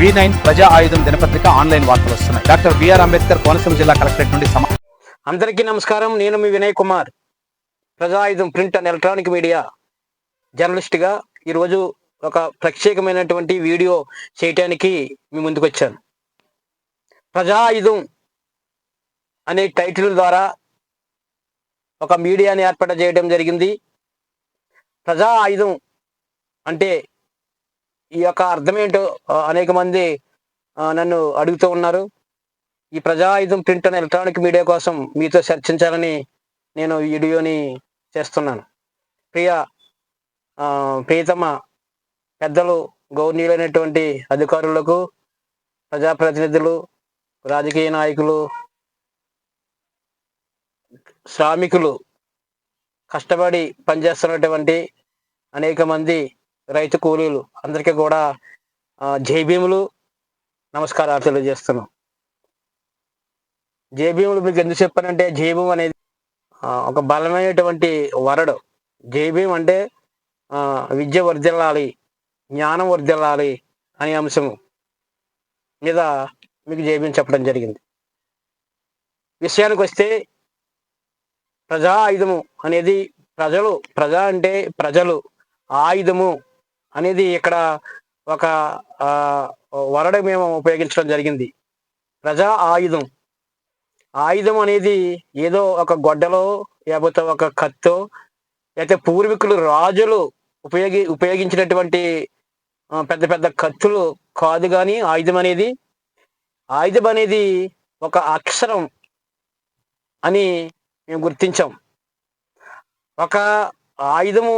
V nine ప్రజా ఆయుధం దినపత్రిక ఆన్లైన్ వార్తలు వస్తున్నాయి. డాక్టర్ బిఆర్ అంబేద్కర్ కోనసీమ జిల్లా కలెక్టరేట్ నుండి సమా అందరికీ నమస్కారం. నేను మీ వినయ్ కుమార్. ప్రజా ఆయుధం ప్రింట్ అండ్ ఎలక్ట్రానిక్ మీడియా జర్నలిస్ట్గా ఈరోజు ఒక ప్రత్యేకమైనటువంటి వీడియో చేయటానికి మీ ముందుకు వచ్చాను. ప్రజాయుధం అనే టైటిల్ ద్వారా ఒక మీడియాని ఏర్పాటు చేయడం జరిగింది. ప్రజా ఆయుధం అంటే ఈ యొక్క అర్థం ఏంటో అనేక మంది నన్ను అడుగుతూ ఉన్నారు. ఈ ప్రజాయుధం ప్రింట్ అనే ఎలక్ట్రానిక్ మీడియా కోసం మీతో చర్చించాలని నేను ఈ వీడియోని చేస్తున్నాను. ప్రియ ప్రియతమ పెద్దలు గౌరవనీయులైనటువంటి అధికారులకు ప్రజాప్రతినిధులు రాజకీయ నాయకులు శ్రామికులు కష్టపడి పనిచేస్తున్నటువంటి అనేక మంది రైతు కూలీలు అందరికీ కూడా జై భీములు నమస్కారాలు తెలియజేస్తున్నాం. జేబీములు మీకు ఎందుకు చెప్పానంటే జేబం అనేది ఒక బలమైనటువంటి వరడు. భీం అంటే విద్య వర్ధిల్లాలి జ్ఞానం వర్ధిల్లాలి అనే అంశము మీద మీకు జేబీం చెప్పడం జరిగింది. విషయానికి వస్తే ప్రజా ఆయుధము అనేది ప్రజలు ప్రజా అంటే ప్రజలు ఆయుధము అనేది ఇక్కడ ఒక వరడ మేము ఉపయోగించడం జరిగింది. ప్రజా ఆయుధం. ఆయుధం అనేది ఏదో ఒక గొడ్డలో లేకపోతే ఒక కత్తో లేకపోతే పూర్వీకులు రాజులు ఉపయోగి ఉపయోగించినటువంటి పెద్ద పెద్ద కత్తులు కాదు కానీ ఆయుధం అనేది. ఆయుధం అనేది ఒక అక్షరం అని మేము గుర్తించాం. ఒక ఆయుధము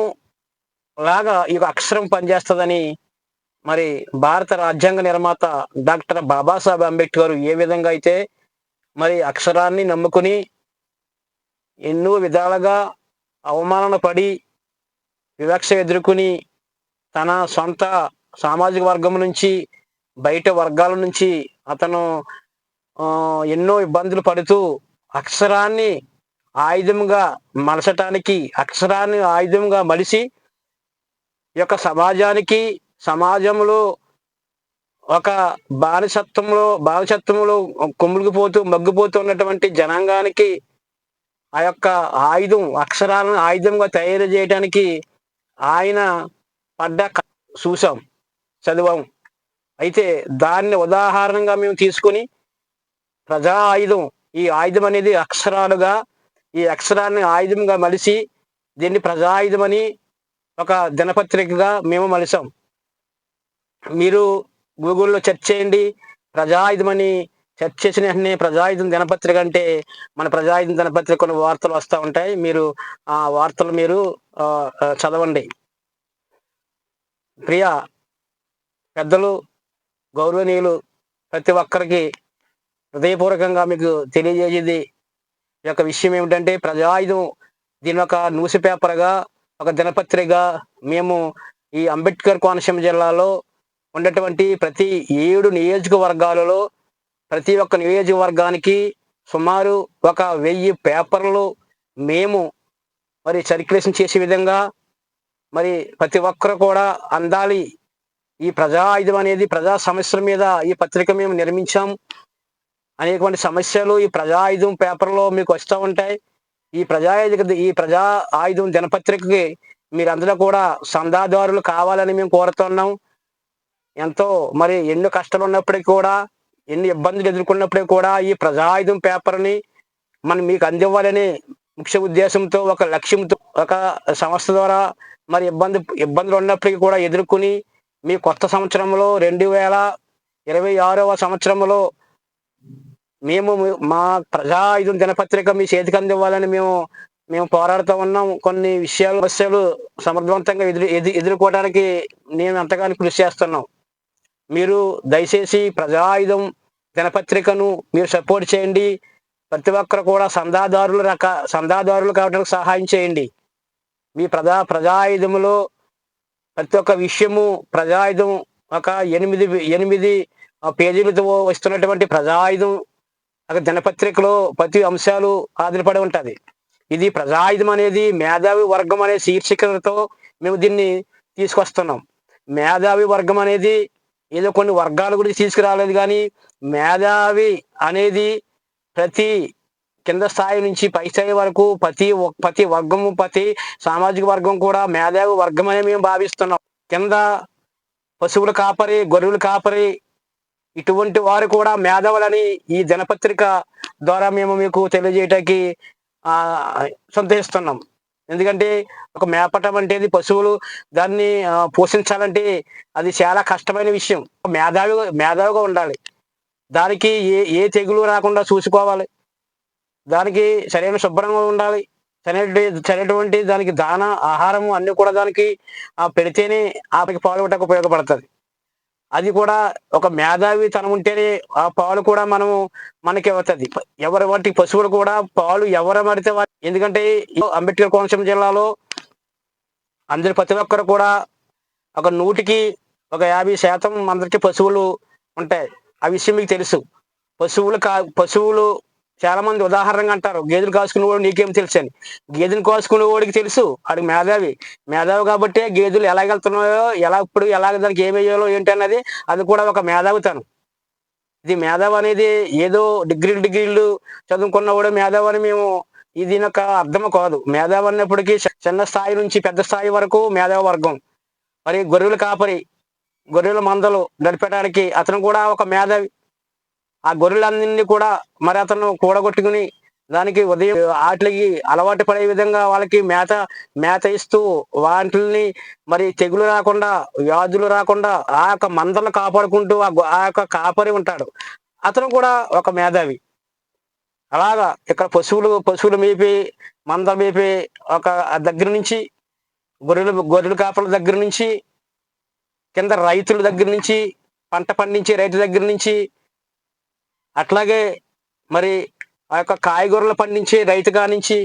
లాగా ఈ యొక్క అక్షరం పనిచేస్తుందని మరి భారత రాజ్యాంగ నిర్మాత డాక్టర్ బాబాసాహెబ్ అంబేద్కర్ ఏ విధంగా అయితే మరి అక్షరాన్ని నమ్ముకుని ఎన్నో విధాలుగా అవమానన పడి వివక్ష ఎదుర్కొని తన సొంత సామాజిక వర్గం నుంచి బయట వర్గాల నుంచి అతను ఎన్నో ఇబ్బందులు పడుతూ అక్షరాన్ని ఆయుధంగా మలచటానికి అక్షరాన్ని ఆయుధంగా మలిసి యొక్క సమాజానికి సమాజంలో ఒక బానిసత్వంలో బానిసత్వంలో కొమ్ములిగిపోతూ మగ్గిపోతూ ఉన్నటువంటి జనాంగానికి ఆ యొక్క ఆయుధం అక్షరాలను ఆయుధంగా తయారు చేయడానికి ఆయన పడ్డ చూసాం చదివాం. అయితే దాన్ని ఉదాహరణగా మేము తీసుకొని ప్రజా ఆయుధం ఈ ఆయుధం అనేది అక్షరాలుగా ఈ అక్షరాన్ని ఆయుధంగా మలిసి దీన్ని ప్రజా ఆయుధం అని ఒక దినపత్రికగా మేము మలిసాం. మీరు గూగుల్లో సెర్చ్ చేయండి ప్రజాయుధమని సెర్చ్ చేసిన వెంటనే ప్రజాయుధం దినపత్రిక అంటే మన ప్రజాయుధం దినపత్రిక కొన్ని వార్తలు వస్తూ ఉంటాయి. మీరు ఆ వార్తలు మీరు చదవండి. ప్రియ పెద్దలు గౌరవనీయులు ప్రతి ఒక్కరికి హృదయపూర్వకంగా మీకు తెలియజేసేది ఈ యొక్క విషయం ఏమిటంటే ప్రజాయుధం దీని ఒక న్యూస్ పేపర్గా ఒక దినపత్రిక మేము ఈ అంబేద్కర్ కోనసీమ జిల్లాలో ఉన్నటువంటి ప్రతి ఏడు నియోజకవర్గాలలో ప్రతి ఒక్క నియోజకవర్గానికి సుమారు ఒక వెయ్యి పేపర్లు మేము మరి సర్క్యులేషన్ చేసే విధంగా మరి ప్రతి ఒక్కరు కూడా అందాలి. ఈ ప్రజా ఆయుధం అనేది ప్రజా సమస్యల మీద ఈ పత్రిక మేము నిర్మించాం. అనేటువంటి సమస్యలు ఈ ప్రజా ఆయుధం పేపర్లో మీకు వస్తూ ఉంటాయి. ఈ ప్రజా ఆయుధ ఈ ప్రజా ఆయుధం దినపత్రికకి మీరందరూ కూడా సందాదారులు కావాలని మేము కోరుతున్నాం. ఎంతో మరి ఎన్నో కష్టాలు ఉన్నప్పటికీ కూడా ఎన్ని ఇబ్బందులు ఎదుర్కొన్నప్పటికీ కూడా ఈ ప్రజాయుధం పేపర్ని మనం మీకు అందివ్వాలని ముఖ్య ఉద్దేశంతో ఒక లక్ష్యంతో ఒక సంస్థ ద్వారా మరి ఇబ్బంది ఇబ్బందులు ఉన్నప్పటికీ కూడా ఎదుర్కొని మీ కొత్త సంవత్సరంలో రెండు వేల ఇరవై ఆరవ సంవత్సరంలో మేము మా ప్రజాయుధం దినపత్రిక మీ చేతికి అందివ్వాలని మేము మేము పోరాడుతూ ఉన్నాం. కొన్ని విషయాలు సమస్యలు సమర్థవంతంగా ఎదురు ఎదు- ఎదుర్కోవడానికి నేను ఎంతగానో కృషి చేస్తున్నాం. మీరు దయచేసి ప్రజాయుధం దినపత్రికను మీరు సపోర్ట్ చేయండి. ప్రతి ఒక్కరు కూడా సందాదారులు రక సందాదారులు కావడానికి సహాయం చేయండి. మీ ప్రజా ప్రజాయుధములో ప్రతి ఒక్క విషయము ప్రజాయుధం ఒక ఎనిమిది ఎనిమిది ఆ, పేజీలతో వస్తున్నటువంటి ప్రజాయుధం అక్కడ దినపత్రికలో ప్రతి అంశాలు ఆధారపడి ఉంటుంది. ఇది ప్రజాయుధం అనేది మేధావి వర్గం అనే శీర్షికలతో మేము దీన్ని తీసుకొస్తున్నాం. మేధావి వర్గం అనేది ఏదో కొన్ని వర్గాల గురించి తీసుకురాలేదు కానీ మేధావి అనేది ప్రతి కింద స్థాయి నుంచి పై స్థాయి వరకు ప్రతి ఒ- ప్రతి వర్గం ప్రతి సామాజిక వర్గం కూడా మేధావి వర్గం అనే మేము భావిస్తున్నాం. కింద పశువుల కాపరి గొర్రెల కాపరి ఇటువంటి వారు కూడా మేధావులని ఈ దినపత్రిక ద్వారా మేము మీకు తెలియజేయటానికి ఆ, సంతోషిస్తున్నాం ఎందుకంటే ఒక మేపటం అంటేది పశువులు దాన్ని పోషించాలంటే అది చాలా కష్టమైన విషయం. మేధావి మేధావిగా ఉండాలి. దానికి ఏ ఏ తెగులు రాకుండా చూసుకోవాలి. దానికి సరైన శుభ్రంగా ఉండాలి. సరైన సరైనటువంటి దానికి దాన ఆహారం అన్ని కూడా దానికి పెడితేనే ఆమెకి పాల్గొట్టకు ఉపయోగపడుతుంది. అది కూడా ఒక మేధావి తనం ఉంటేనే ఆ పాలు కూడా మనము మనకి అవుతుంది ఎవరి వాటి పశువులు కూడా పాలు ఎవరు మడితే ఎందుకంటే అంబేద్కర్ కోనసీమ జిల్లాలో అందరి ప్రతి ఒక్కరు కూడా ఒక నూటికి ఒక యాభై శాతం అందరికి పశువులు ఉంటాయి. ఆ విషయం మీకు తెలుసు. పశువులు కా పశువులు చాలా మంది ఉదాహరణగా అంటారు గేదెలు కాసుకునేవాడు నీకేం తెలుసు అని. గేదెలు కాసుకునేవాడికి తెలుసు ఆడికి మేధావి. మేధావి కాబట్టి గేదెలు ఎలా వెళ్తున్నాయో ఎలా ఇప్పుడు ఎలా దానికి ఏం వేయాలో ఏంటి అన్నది అది కూడా ఒక మేధావితనం ఇది మేధావి అనేది ఏదో డిగ్రీలు డిగ్రీలు చదువుకున్నవాడు మేధావి అని మేము ఇది ఒక అర్థం కాదు. మేధావి అన్నప్పటికీ చిన్న స్థాయి నుంచి పెద్ద స్థాయి వరకు మేధావి వర్గం. మరి గొర్రెలు కాపరి గొర్రెల మందలు నడిపడానికి అతను కూడా ఒక మేధావి. ఆ గొర్రెలన్నింటినీ కూడా మరి అతను కూడగొట్టుకుని దానికి ఉదయం వాటికి అలవాటు పడే విధంగా వాళ్ళకి మేత మేత ఇస్తూ వాటిని మరి తెగులు రాకుండా వ్యాధులు రాకుండా ఆ యొక్క మందలను కాపాడుకుంటూ ఆ యొక్క కాపరి ఉంటాడు. అతను కూడా ఒక మేధావి. అలాగా ఇక్కడ పశువులు పశువులు మేపి మంద మేపి ఒక దగ్గర నుంచి గొర్రెలు గొర్రెలు కాపల దగ్గర నుంచి కింద రైతుల దగ్గర నుంచి పంట పండించే రైతు దగ్గర నుంచి అట్లాగే మరి ఆ యొక్క కాయగూరలు పండించే రైతు నుంచి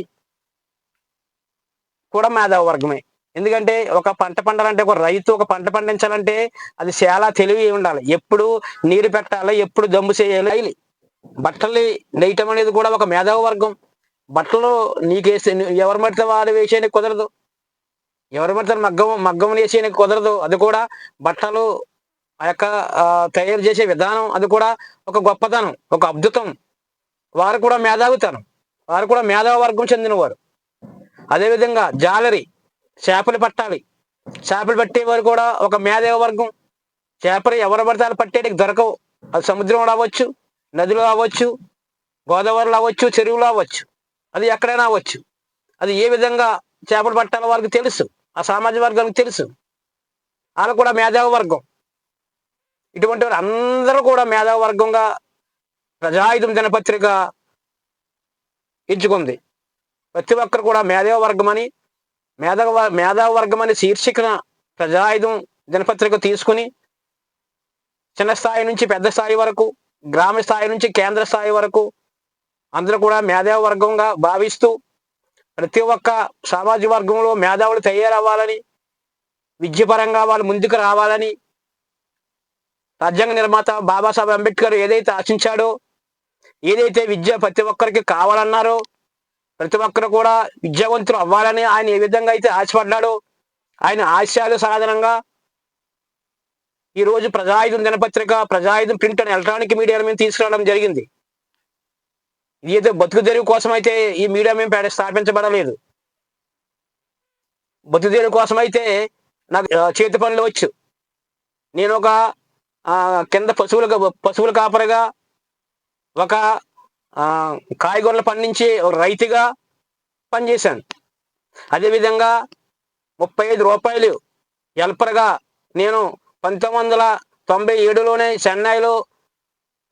కూడా మేధావ వర్గమే ఎందుకంటే ఒక పంట పండాలంటే ఒక రైతు ఒక పంట పండించాలంటే అది చాలా తెలివి ఉండాలి. ఎప్పుడు నీరు పెట్టాలి ఎప్పుడు దమ్ము చేయాలి బట్టలు నేయటం అనేది కూడా ఒక మేధావ వర్గం బట్టలు నీకేసి ఎవరి మడితే వారు వేసేయడానికి కుదరదు. ఎవరి మడితే మగ్గం మగ్గం వేసేయడానికి కుదరదు. అది కూడా బట్టలు ఆ యొక్క తయారు చేసే విధానం అది కూడా ఒక గొప్పతనం ఒక అద్భుతం. వారు కూడా మేధావితనం వారు కూడా మేధావ వర్గం చెందినవారు. అదేవిధంగా జాలరి చేపలు పట్టాలి. చేపలు పట్టేవారు కూడా ఒక మేధావ వర్గం. చేపలు ఎవరు పడతారు పట్టేటికి దొరకవు. అది సముద్రంలో అవ్వచ్చు నదిలో అవ్వచ్చు గోదావరిలో అవ్వచ్చు చెరువులో అవ్వచ్చు. అది ఎక్కడైనా అవ్వచ్చు. అది ఏ విధంగా చేపలు పట్టాలో వారికి తెలుసు. ఆ సామాజిక వర్గానికి తెలుసు. వాళ్ళు కూడా మేధావ వర్గం. ఇటువంటి వారు అందరూ కూడా మేధావర్గంగా ప్రజాయుధం దినపత్రిక ఎంచుకుంది. ప్రతి ఒక్కరు కూడా మేధావర్గం అని మేధావ మేధావర్గం అని శీర్షికన ప్రజాయుధం దినపత్రిక తీసుకుని చిన్న స్థాయి నుంచి పెద్ద స్థాయి వరకు గ్రామ స్థాయి నుంచి కేంద్ర స్థాయి వరకు అందరూ కూడా మేధావర్గంగా భావిస్తూ ప్రతి ఒక్క సామాజిక వర్గంలో మేధావులు తయారవ్వాలని విద్యపరంగా వాళ్ళు ముందుకు రావాలని రాజ్యాంగ నిర్మాత బాబాసాహెబ్ అంబేద్కర్ ఏదైతే ఆశించాడో ఏదైతే విద్య ప్రతి ఒక్కరికి కావాలన్నారో ప్రతి ఒక్కరు కూడా విద్యావంతులు అవ్వాలని ఆయన ఏ విధంగా అయితే ఆశపడ్డాడో ఆయన ఆశయాలు సాధనంగా ఈరోజు ప్రజాయుధం దినపత్రిక Prajayudham print and electronic media మేము తీసుకురావడం జరిగింది. ఇది ఏదో బతుకు తెరువు కోసం అయితే ఈ మీడియా మేము స్థాపించబడలేదు. బతుకు తెరువు కోసం అయితే నాకు చేతి పనులు వచ్చు. నేను ఒక కింద పశువుల పశువుల కాపరిగా ఒక కాయగూరలు పండించే ఒక రైతుగా పనిచేశాను. అదేవిధంగా ముప్పై ఐదు రూపాయలు హెల్పర్గా నేను పంతొమ్మిది వందల తొంభై ఏడులోనే చెన్నైలో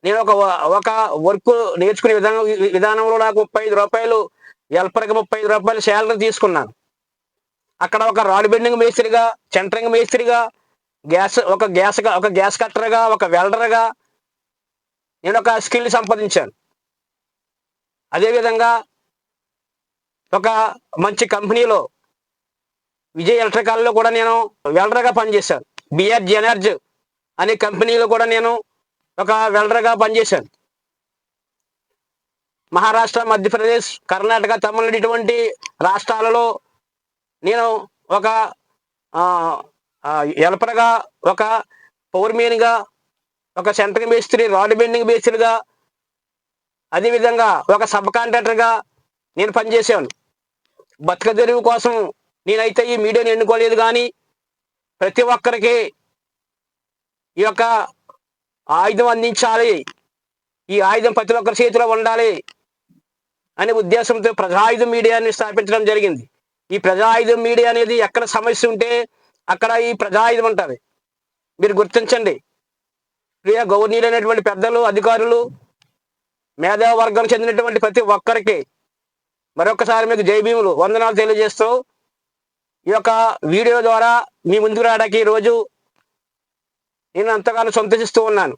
నేను ఒక ఒక వర్క్ నేర్చుకునే విధానం విధానంలో నాకు ముప్పై ఐదు రూపాయలు హెల్పర్గా ముప్పై ఐదు రూపాయలు శాలరీ తీసుకున్నాను. అక్కడ ఒక రాడ్ బెండింగ్ మేస్త్రిగా సెంటరింగ్ మేస్త్రిగా గ్యాస్ ఒక గ్యాస్గా ఒక గ్యాస్ కట్టర్గా ఒక వెల్డర్గా నేను ఒక స్కిల్ సంపాదించాను. అదేవిధంగా ఒక మంచి కంపెనీలో విజయ్ ఎలక్ట్రికల్లో కూడా నేను వెల్డర్గా పనిచేశాను. బిఆర్ జెనర్జ్ అనే కంపెనీలో కూడా నేను ఒక వెల్డర్గా పనిచేశాను. మహారాష్ట్ర మధ్యప్రదేశ్ కర్ణాటక తమిళనాడు ఇటువంటి రాష్ట్రాలలో నేను ఒక ఎలపరగా ఒక పౌర్మీన్గా ఒక సెంట్రింగ్ మేస్త్రి రాడ్ బెండింగ్ మేస్త్రిగా అదేవిధంగా ఒక సబ్ కాంట్రాక్టర్గా నేను పనిచేశాను. బతుక తెరువు కోసం నేనైతే ఈ మీడియాని ఎన్నుకోలేదు కానీ ప్రతి ఒక్కరికి ఈ యొక్క ఆయుధం అందించాలి. ఈ ఆయుధం ప్రతి ఒక్కరి చేతిలో ఉండాలి అనే ఉద్దేశంతో ప్రజాయుధం మీడియాని స్థాపించడం జరిగింది. ఈ ప్రజాయుధం మీడియా అనేది ఎక్కడ సమస్య ఉంటే అక్కడ ఈ ప్రజాయుధం ఉంటుంది. మీరు గుర్తించండి. ప్రియ అనేటువంటి పెద్దలు అధికారులు మేధావర్గం చెందినటువంటి ప్రతి ఒక్కరికి మరొకసారి మీకు జైభీములు వందనాలు తెలియజేస్తూ ఈ యొక్క వీడియో ద్వారా మీ ముందుకు రావడానికి ఈరోజు నేను అంతగానో సంతోషిస్తూ ఉన్నాను.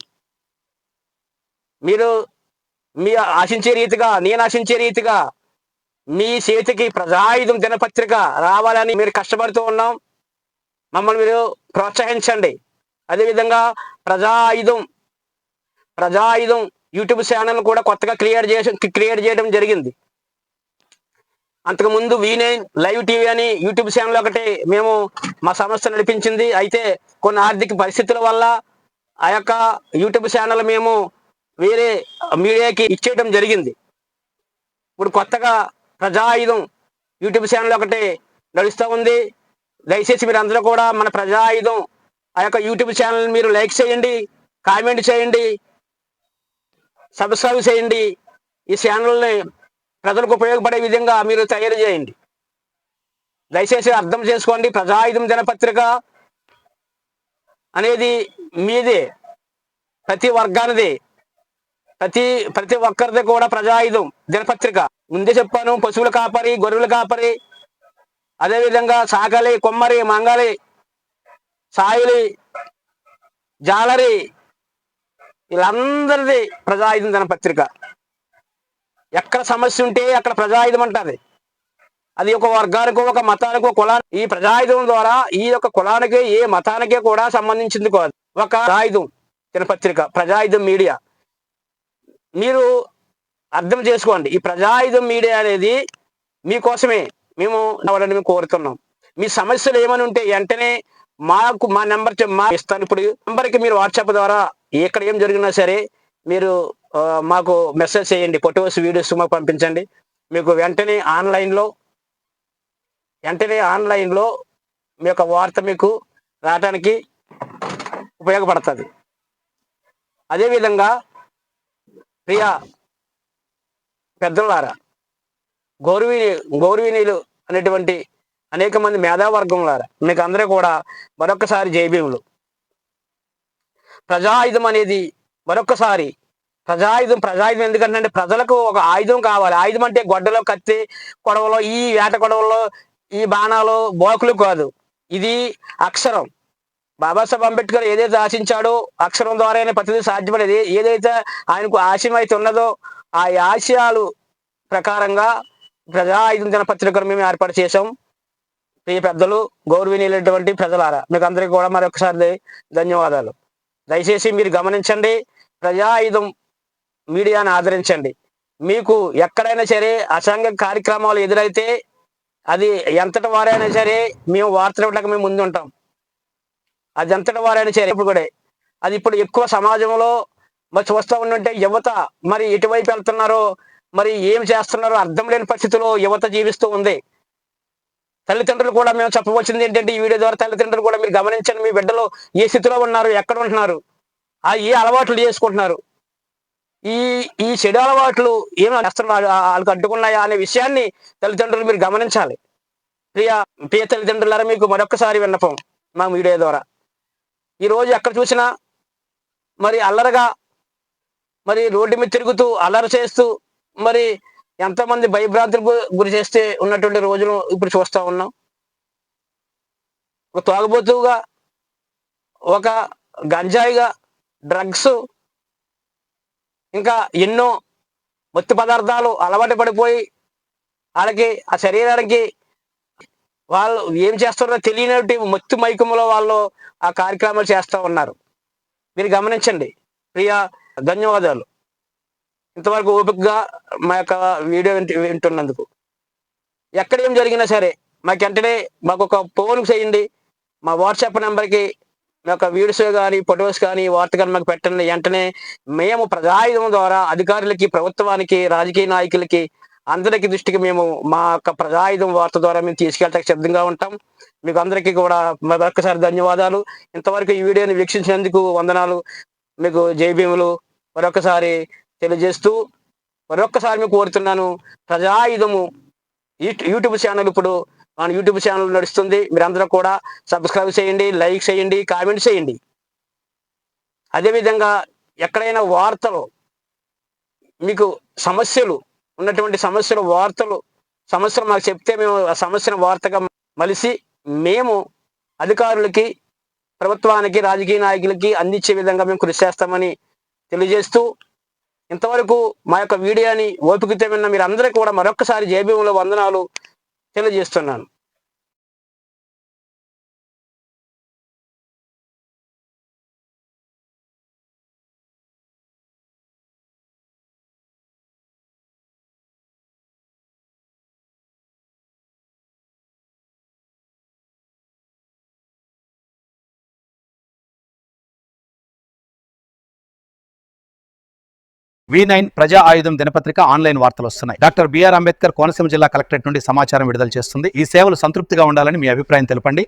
మీరు మీ ఆశించే రీతిగా నేను ఆశించే రీతిగా మీ చేతికి ప్రజాయుధం దినపత్రిక రావాలని మీరు కష్టపడుతూ ఉన్నాం. మమ్మల్ని మీరు ప్రోత్సహించండి. అదేవిధంగా ప్రజాయుధం ప్రజాయుధం యూట్యూబ్ ఛానల్ కూడా కొత్తగా క్రియేట్ చేసి క్రియేట్ చేయడం జరిగింది. అంతకుముందు వీనే లైవ్ టీవీ అని యూట్యూబ్ ఛానల్ ఒకటి మేము మా సంస్థ నడిపించింది. అయితే కొన్ని ఆర్థిక పరిస్థితుల వల్ల ఆ యొక్క యూట్యూబ్ ఛానల్ మేము వేరే మీడియాకి ఇచ్చేయడం జరిగింది. ఇప్పుడు కొత్తగా ప్రజాయుధం యూట్యూబ్ ఛానల్ ఒకటి నడుస్తూ ఉంది. దయచేసి మీరు అందరూ కూడా మన ప్రజాయుధం ఆ యొక్క యూట్యూబ్ ఛానల్ మీరు లైక్ చేయండి కామెంట్ చేయండి సబ్స్క్రైబ్ చేయండి. ఈ ఛానల్ని ప్రజలకు ఉపయోగపడే విధంగా మీరు తయారు చేయండి. దయచేసి అర్థం చేసుకోండి ప్రజాయుధం దినపత్రిక అనేది మీదే ప్రతి వర్గానిది ప్రతి ప్రతి ఒక్కరిది కూడా ప్రజాయుధం దినపత్రిక. ముందే చెప్పాను పశువుల కాపరి గొర్రెల కాపరి అదేవిధంగా సాకలి కొమ్మరి మంగలి సాయిలి జాలరి వీళ్ళందరిది ప్రజాయుధం దినపత్రిక ఎక్కడ సమస్య ఉంటే అక్కడ ప్రజాయుధం అంటుంది అది ఒక వర్గానికి ఒక మతానికి కులానికి ఈ ప్రజాయుధం ద్వారా ఈ యొక్క కులానికి ఏ మతానికే కూడా సంబంధించింది కాదు. ఒక ప్రజాయుధం దినపత్రిక ప్రజాయుధం మీడియా. మీరు అర్థం చేసుకోండి. ఈ ప్రజాయుధం మీడియా అనేది మీకోసమే. మేము అవ్వాలని మేము కోరుతున్నాం. మీ సమస్యలు ఏమని ఉంటే వెంటనే మాకు మా నెంబర్ మా ఇస్తాను. ఇప్పుడు నెంబర్కి మీరు వాట్సాప్ ద్వారా ఎక్కడ ఏం జరిగినా సరే మీరు మాకు మెసేజ్ చేయండి. ఫొటోస్ వీడియోస్ మాకు పంపించండి. మీకు వెంటనే ఆన్లైన్లో వెంటనే ఆన్లైన్లో మీ యొక్క వార్త మీకు రావడానికి ఉపయోగపడుతుంది. అదేవిధంగా ప్రియా పెద్దలారా గౌరవీని గౌరవీనీయులు అనేటువంటి అనేక మంది మేధావర్గంలారా మీకు అందరూ కూడా మరొకసారి జయభీములు ప్రజాయుధం అనేది మరొకసారి ప్రజాయుధం ప్రజాయుధం ఎందుకంటే ప్రజలకు ఒక ఆయుధం కావాలి. ఆయుధం అంటే గొడ్డలో కత్తి కొడవలో ఈ వేట కొడవలో ఈ బాణాలు బోకులు కాదు. ఇది అక్షరం. బాబాసాహెబ్ అంబేద్కర్ ఏదైతే ఆశించాడో అక్షరం ద్వారానే ప్రతిదీ సాధ్యపడేది. ఏదైతే ఆయనకు ఆశయం అయితే ఉన్నదో ఆ ఆశయాలు ప్రకారంగా ప్రజా ప్రజాయుధం దినపత్రికను మేము ఏర్పాటు చేశాం. ప్రియ పెద్దలు గౌరవనీయులైనటువంటి ప్రజలారా మీకు అందరికీ కూడా మరొకసారి ధన్యవాదాలు. దయచేసి మీరు గమనించండి ప్రజా ఆయుధం మీడియాను ఆదరించండి. మీకు ఎక్కడైనా సరే అసంఘ కార్యక్రమాలు ఎదురైతే అది ఎంతటి వారైనా సరే మేము వార్తలు ఇవ్వడానికి మేము ముందు ఉంటాం. అది ఎంతటి వారైనా సరే ఇప్పుడు కూడా అది ఇప్పుడు ఎక్కువ సమాజంలో మరి చూస్తూ ఉంటుంటే యువత మరి ఎటువైపు వెళ్తున్నారో మరి ఏం చేస్తున్నారో అర్థం లేని పరిస్థితిలో యువత జీవిస్తూ ఉంది. తల్లిదండ్రులు కూడా మేము చెప్పవలసింది ఏంటంటే ఈ వీడియో ద్వారా తల్లిదండ్రులు కూడా మీరు గమనించండి మీ బిడ్డలు ఏ స్థితిలో ఉన్నారు ఎక్కడ ఉంటున్నారు ఆ ఏ అలవాట్లు చేసుకుంటున్నారు. ఈ ఈ చెడు అలవాట్లు ఏమి చేస్తున్నారు వాళ్ళకి అడ్డుకున్నాయా అనే విషయాన్ని తల్లిదండ్రులు మీరు గమనించాలి. ప్రియ ప్రియ తల్లిదండ్రులారా మీకు మరొకసారి విన్నపం మా వీడియో ద్వారా. ఈరోజు ఎక్కడ చూసినా మరి అల్లరగా మరి రోడ్డు మీద తిరుగుతూ అల్లరి చేస్తూ మరి ఎంతమంది భయభ్రాంతులకు గురి చేస్తే ఉన్నటువంటి రోజులు ఇప్పుడు చూస్తూ ఉన్నాం. ఒక తాగుబోతుగా ఒక గంజాయిగా డ్రగ్స్ ఇంకా ఎన్నో మత్తు పదార్థాలు అలవాటు పడిపోయి వాళ్ళకి ఆ శరీరానికి వాళ్ళు ఏం చేస్తున్నారో తెలియనటువంటి మత్తు మైకంలో వాళ్ళు ఆ కార్యక్రమాలు చేస్తూ ఉన్నారు. మీరు గమనించండి. ప్రియా ధన్యవాదాలు. ఇంతవరకు ఓపికగా మా యొక్క వీడియో వింటున్నందుకు. ఎక్కడ ఏం జరిగినా సరే మాకు వెంటనే మాకు ఒక ఫోన్ చేయండి. మా వాట్సాప్ నెంబర్కి మీ యొక్క వీడియోస్ కానీ ఫొటోస్ కానీ వార్త కానీ మాకు పెట్టండి. వెంటనే మేము ప్రజాయుధం ద్వారా అధికారులకి ప్రభుత్వానికి రాజకీయ నాయకులకి అందరికీ దృష్టికి మేము మా యొక్క ప్రజాయుధం వార్త ద్వారా మేము తీసుకెళ్ళటానికి సిద్ధంగా ఉంటాం. మీకు అందరికీ కూడా మరొకసారి ధన్యవాదాలు. ఇంతవరకు ఈ వీడియోని వీక్షించినందుకు వందనాలు. మీకు జై భీములు. మరొకసారి తెలియజేస్తూ మరొక్కసారి మీకు కోరుతున్నాను. ప్రజాయుధము యూట్యూబ్ ఛానల్ ఇప్పుడు మన యూట్యూబ్ ఛానల్ నడుస్తుంది. మీరందరూ కూడా సబ్స్క్రైబ్ చేయండి లైక్ చేయండి కామెంట్ చేయండి. అదేవిధంగా ఎక్కడైనా వార్తలు మీకు సమస్యలు ఉన్నటువంటి సమస్యలు వార్తలు సమస్యలు మాకు చెప్తే మేము ఆ సమస్యను వార్తగా మలిసి మేము అధికారులకి ప్రభుత్వానికి రాజకీయ నాయకులకి అందించే విధంగా మేము కృషి చేస్తామని తెలియజేస్తూ ఇంతవరకు మా యొక్క వీడియోని ఓపికతో విన్న మీరు అందరికీ కూడా మరొకసారి జేబీఎంలో వందనాలు తెలియజేస్తున్నాను. వి నైన్ ప్రజా ఆయుధం దినపత్రిక ఆన్లైన్ వార్తలు వస్తున్నాయి. డాక్టర్ బిఆర్ అంబేద్కర్ కోనసీమ జిల్లా కలెక్టరేట్ నుండి సమాచారం విడుదల చేస్తుంది. ఈ సేవలు సంతృప్తిగా ఉండాలని మీ అభిప్రాయం తెలపండి.